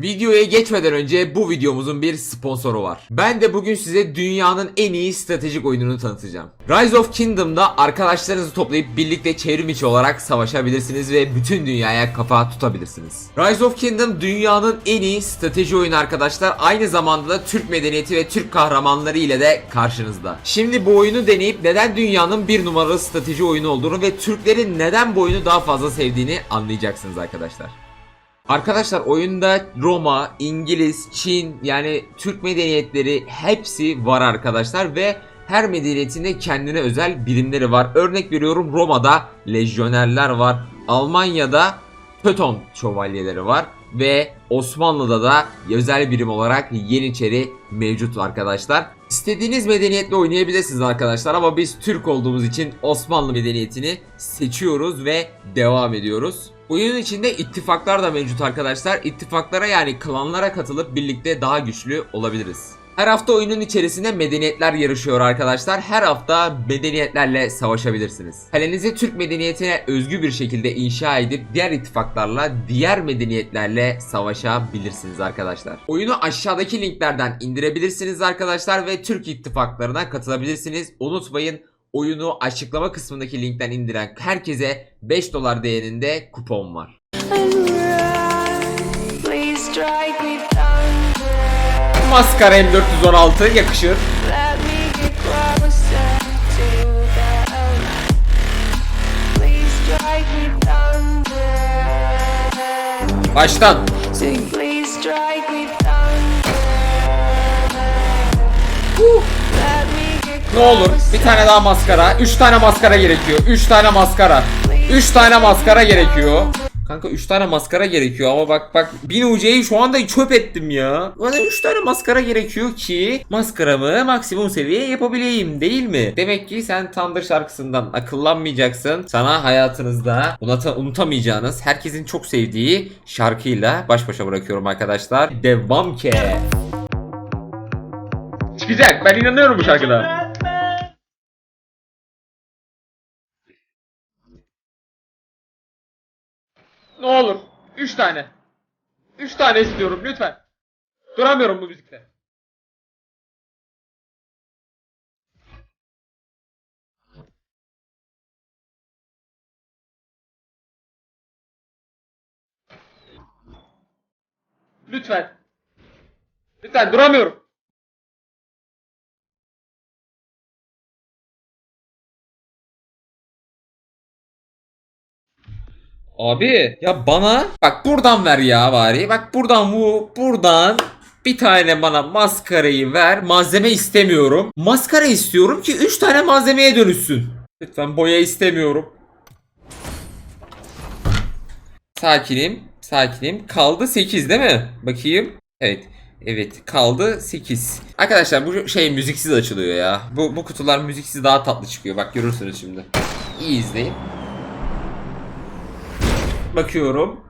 Videoya geçmeden önce bu videomuzun bir sponsoru var. Ben de bugün size dünyanın en iyi stratejik oyununu tanıtacağım. Rise of Kingdom'da arkadaşlarınızı toplayıp birlikte çevrim içi olarak savaşabilirsiniz ve bütün dünyaya kafa tutabilirsiniz. Rise of Kingdom dünyanın en iyi strateji oyunu arkadaşlar. Aynı zamanda da Türk medeniyeti ve Türk kahramanları ile de karşınızda. Şimdi bu oyunu deneyip neden dünyanın bir numaralı strateji oyunu olduğunu ve Türklerin neden bu oyunu daha fazla sevdiğini anlayacaksınız arkadaşlar. Arkadaşlar oyunda Roma, İngiliz, Çin yani Türk medeniyetleri hepsi var arkadaşlar ve her medeniyetinde kendine özel birimleri var. Örnek veriyorum Roma'da lejyonerler var. Almanya'da Teuton şövalyeleri var ve Osmanlı'da da özel birim olarak Yeniçeri mevcut arkadaşlar. İstediğiniz medeniyetle oynayabilirsiniz arkadaşlar ama biz Türk olduğumuz için Osmanlı medeniyetini seçiyoruz ve devam ediyoruz. Oyunun içinde ittifaklar da mevcut arkadaşlar. İttifaklara yani klanlara katılıp birlikte daha güçlü olabiliriz. Her hafta oyunun içerisinde medeniyetler yarışıyor arkadaşlar. Her hafta medeniyetlerle savaşabilirsiniz. Kalenizi Türk medeniyetine özgü bir şekilde inşa edip diğer ittifaklarla diğer medeniyetlerle savaşabilirsiniz arkadaşlar. Oyunu aşağıdaki linklerden indirebilirsiniz arkadaşlar ve Türk ittifaklarına katılabilirsiniz. Unutmayın oyunu açıklama kısmındaki linkten indiren herkese 5 dolar değerinde kupon var. Maskara M416 yakışır. Baştan. Sing, Ne olur bir tane daha maskara. 3 tane maskara gerekiyor. 3 tane maskara. 3 tane maskara gerekiyor. Kanka 3 tane maskara gerekiyor ama bak bak 1000 UC'yi şu anda çöp ettim ya. Bana 3 tane maskara gerekiyor ki maskaramı maksimum seviye yapabileyim değil mi? Demek ki sen Thunder şarkısından akıllanmayacaksın. Sana hayatınızda unutamayacağınız, herkesin çok sevdiği şarkıyla baş başa bırakıyorum arkadaşlar. Devam ki. Çıkacak ben inanıyorum bu şarkıda. Ne olur. Üç tane. Üç tane istiyorum lütfen. Duramıyorum bu müzikte. Lütfen. Lütfen duramıyorum. Abi ya bana bak buradan ver ya bari. Bak buradan bu buradan bir tane bana maskarayı ver. Malzeme istemiyorum. Maskara istiyorum ki 3 tane malzemeye dönüşsün. Lütfen boya istemiyorum. Sakinim. Sakinim. Kaldı 8 değil mi? Bakayım. Evet. Evet kaldı 8. Arkadaşlar bu şey müziksiz açılıyor ya. Bu, bu kutular müziksiz daha tatlı çıkıyor. Bak görürsünüz şimdi. İyi izleyin. Bakıyorum.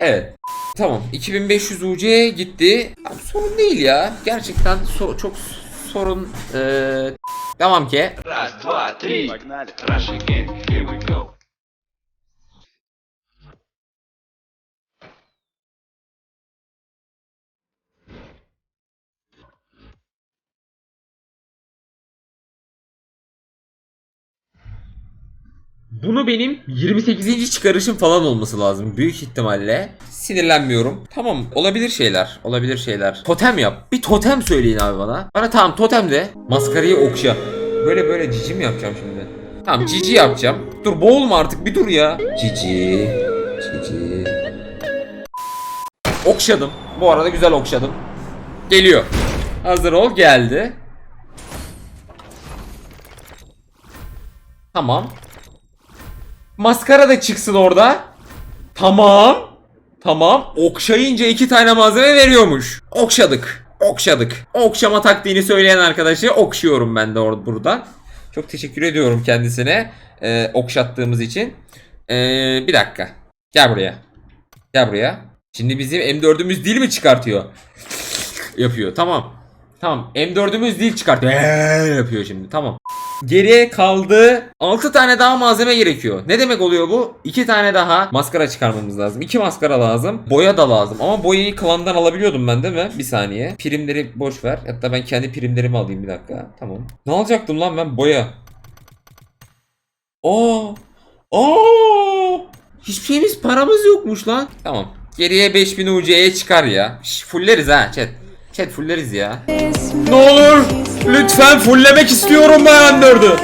Evet. Tamam. 2500 UC gitti. Abi, sorun değil ya. Gerçekten so- çok sorun. Ee, tamam ki. Раз, два, три. Погнали. Rush again. Here we go. Bunu benim 28. çıkarışım falan olması lazım büyük ihtimalle. Sinirlenmiyorum. Tamam olabilir şeyler. Olabilir şeyler. Totem yap. Bir totem söyleyin abi bana. Bana tamam totem de. Maskarayı okşa. Böyle böyle cici mi yapacağım şimdi? Tamam cici yapacağım. Dur boğulma artık bir dur ya. Cici. Cici. Okşadım. Bu arada güzel okşadım. Geliyor. Hazır ol geldi. Tamam. Maskara da çıksın orada. Tamam. Tamam. Okşayınca iki tane malzeme veriyormuş. Okşadık. Okşadık. Okşama taktiğini söyleyen arkadaşı okşuyorum ben de orada buradan. Çok teşekkür ediyorum kendisine. e, okşattığımız için. E, bir dakika. Gel buraya. Gel buraya. Şimdi bizim M4'ümüz dil mi çıkartıyor? yapıyor. Tamam. Tamam. M4'ümüz dil çıkartıyor. Eee yapıyor şimdi. Tamam. Geriye kaldı 6 tane daha malzeme gerekiyor. Ne demek oluyor bu? 2 tane daha maskara çıkarmamız lazım. 2 maskara lazım. Boya da lazım. Ama boyayı klandan alabiliyordum ben değil mi? Bir saniye. Primleri boş ver. Hatta ben kendi primlerimi alayım bir dakika. Tamam. Ne alacaktım lan ben? Boya. Aa! Aa! Hiçbir şeyimiz paramız yokmuş lan. Tamam. Geriye 5000 UC'ye çıkar ya. Şş, fulleriz ha chat. Chat fulleriz ya. Ne olur lütfen fulllemek istiyorum ben 4'ü.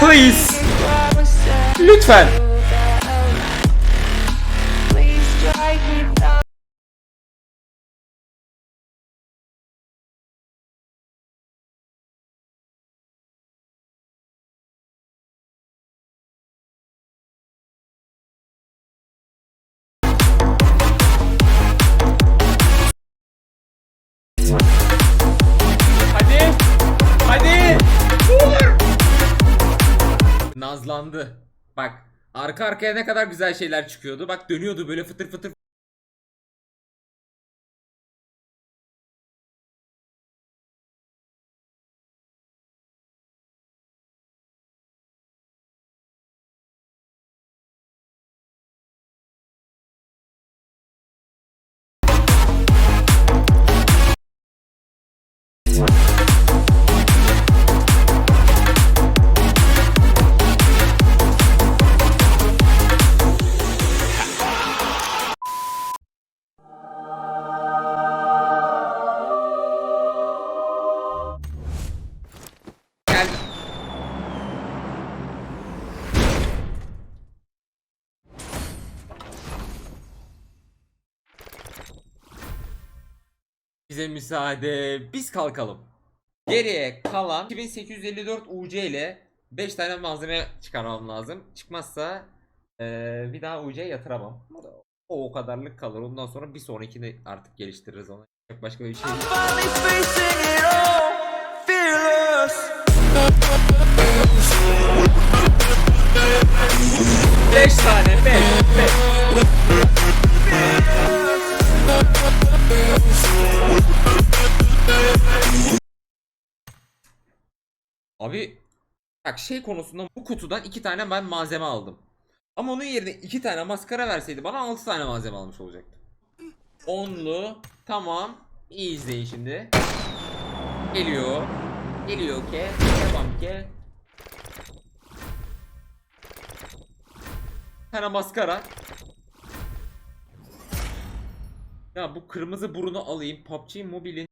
Please Lütfen. Nazlandı. Bak arka arkaya ne kadar güzel şeyler çıkıyordu. Bak dönüyordu böyle fıtır fıtır. Bize müsaade. Biz kalkalım. Geriye kalan 2854 UC ile 5 tane malzeme çıkarmam lazım. Çıkmazsa eee, bir daha UC yatıramam. O O kadarlık kalır. Ondan sonra bir sonrakini artık geliştiririz onu. Yok Başka bir şey. finally facing it all, Abi bak şey konusunda bu kutudan iki tane ben malzeme aldım. Ama onun yerine iki tane maskara verseydi bana 6 tane malzeme almış olacaktı. Onlu tamam. İyi izleyin şimdi. Geliyor. Geliyor ke. Devam ke. Tane maskara. Ya bu kırmızı burunu alayım. PUBG Mobile'in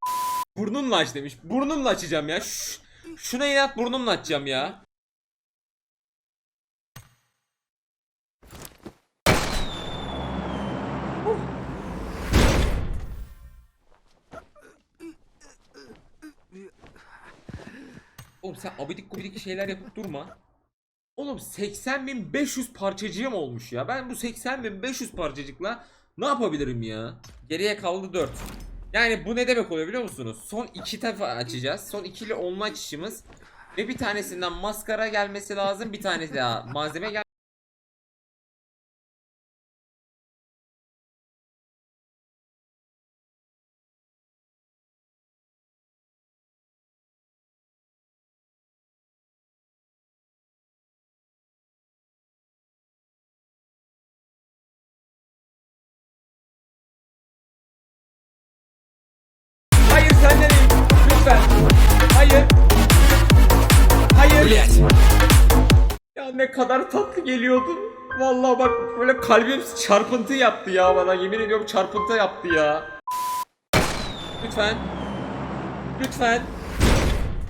burnunla aç demiş. Burnumla açacağım ya. Şş, şuna inat burnumla açacağım ya. Oğlum sen abidik gubidik şeyler yapıp durma. Oğlum 80.500 parçacığım olmuş ya. Ben bu 80.500 parçacıkla ne yapabilirim ya? Geriye kaldı 4. Yani bu ne demek oluyor biliyor musunuz? Son 2 defa açacağız. Son 2 ile 10'lu açışımız. Ve bir tanesinden maskara gelmesi lazım. Bir tanesi daha malzeme gel. Lütfen. Hayır. Hayır. Ya ne kadar tatlı geliyordun. Vallahi bak böyle kalbim çarpıntı yaptı ya bana. Yemin ediyorum çarpıntı yaptı ya. Lütfen. Lütfen.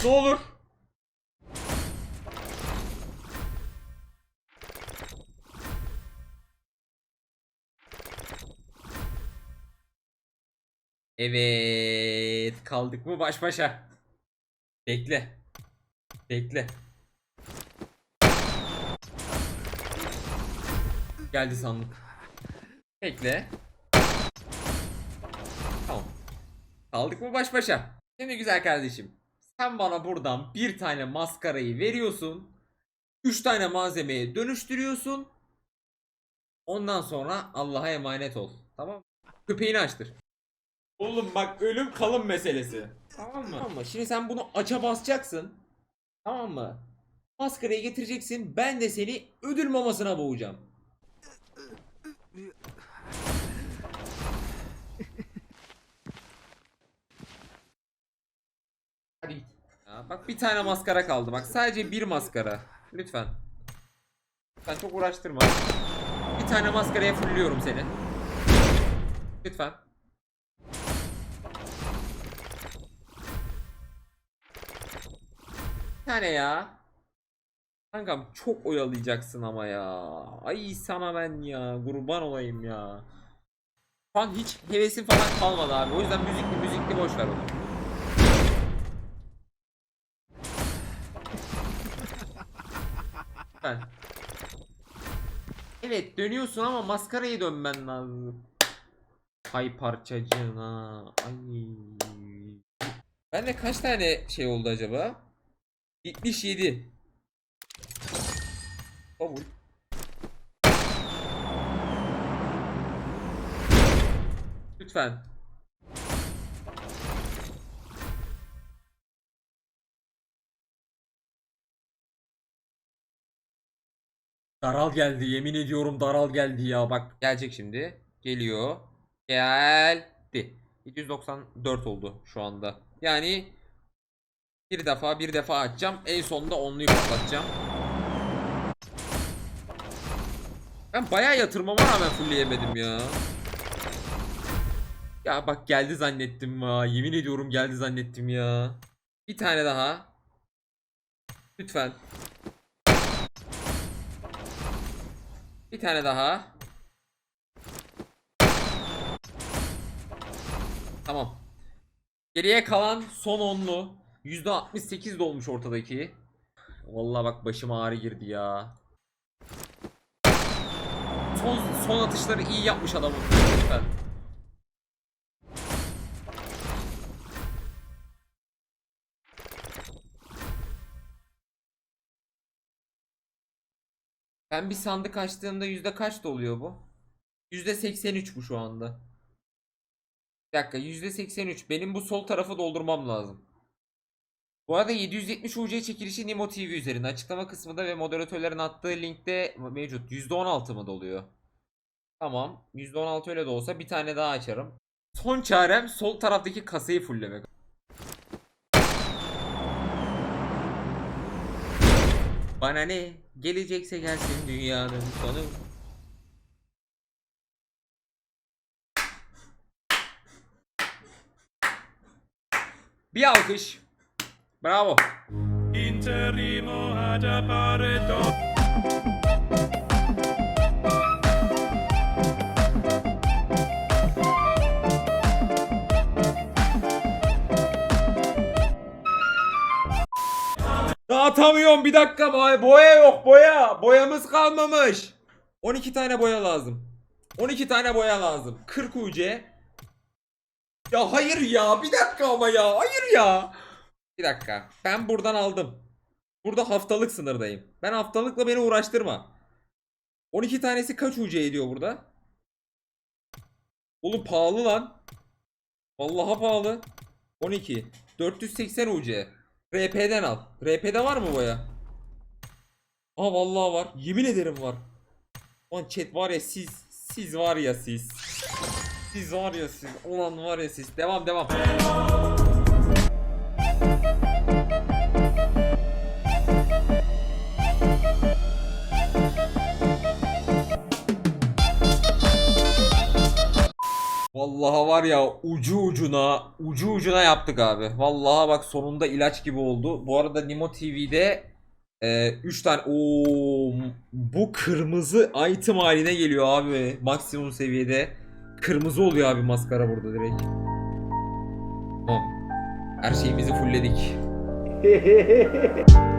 Ne olur. Evet, kaldık mı baş başa? Bekle. Bekle. Geldi sandık. Bekle. Tamam. Kaldık mı baş başa? Şimdi güzel kardeşim. Sen bana buradan bir tane maskarayı veriyorsun. Üç tane malzemeye dönüştürüyorsun. Ondan sonra Allah'a emanet ol. Tamam? Köpeğini açtır. Oğlum bak ölüm kalım meselesi. Tamam mı? Tamam mı? Şimdi sen bunu aça basacaksın. Tamam mı? Maskarayı getireceksin. Ben de seni ödül mamasına boğacağım. Hadi git. Ya bak bir tane maskara kaldı. Bak sadece bir maskara. Lütfen. Sen çok uğraştırma. Bir tane maskaraya fulluyorum seni. Lütfen. Tane ya. Kankam çok oyalayacaksın ama ya. Ay sana ben ya. Kurban olayım ya. Şu an hiç hevesim falan kalmadı abi. O yüzden müzikli müzikli boş ver onu. Ben. Evet dönüyorsun ama maskarayı dönmen lazım. Hay parçacığına. Ay. Bende kaç tane şey oldu acaba? 77. Kabul. Lütfen. Daral geldi yemin ediyorum daral geldi ya bak gelecek şimdi geliyor geldi 794 oldu şu anda yani bir defa bir defa açacağım en sonunda onluyu patlatacağım. Ben bayağı yatırmama rağmen fullleyemedim ya. Ya bak geldi zannettim ha. Yemin ediyorum geldi zannettim ya. Bir tane daha. Lütfen. Bir tane daha. Tamam. Geriye kalan son onlu. %68 dolmuş ortadaki. Vallahi bak başım ağrı girdi ya. Son son atışları iyi yapmış adamın. Lütfen. Ben bir sandık açtığımda yüzde kaç doluyor bu? Yüzde 83 bu şu anda. Bir dakika yüzde 83. Benim bu sol tarafı doldurmam lazım. Bu arada 770 UC çekilişi Nimo TV üzerinde. Açıklama kısmında ve moderatörlerin attığı linkte mevcut. %16 mı doluyor? Tamam. %16 öyle de olsa bir tane daha açarım. Son çarem sol taraftaki kasayı fulllemek. Bana ne? Gelecekse gelsin dünyanın sonu. Bir alkış. Bravo. Interrimo ad appare do- Dağıtamıyorum bir dakika boya yok boya. Boyamız kalmamış. 12 tane boya lazım. 12 tane boya lazım. 40 UC. Ya hayır ya bir dakika ama ya hayır ya. Bir dakika ben buradan aldım. Burada haftalık sınırdayım. Ben haftalıkla beni uğraştırma. 12 tanesi kaç UC ediyor burada? Oğlum pahalı lan. Vallahi pahalı. 12. 480 UC. RP'den al. RP'de var mı boya? Aa vallahi var. Yemin ederim var. Lan chat var ya siz siz var ya siz. Siz var ya siz. Ulan var ya siz. Devam devam. Vallahi var ya ucu ucuna ucu ucuna yaptık abi. Vallahi bak sonunda ilaç gibi oldu. Bu arada Nimo TV'de 3 tane o bu kırmızı item haline geliyor abi. Maksimum seviyede kırmızı oluyor abi maskara burada direkt. Tamam. Her şeyimizi fullledik.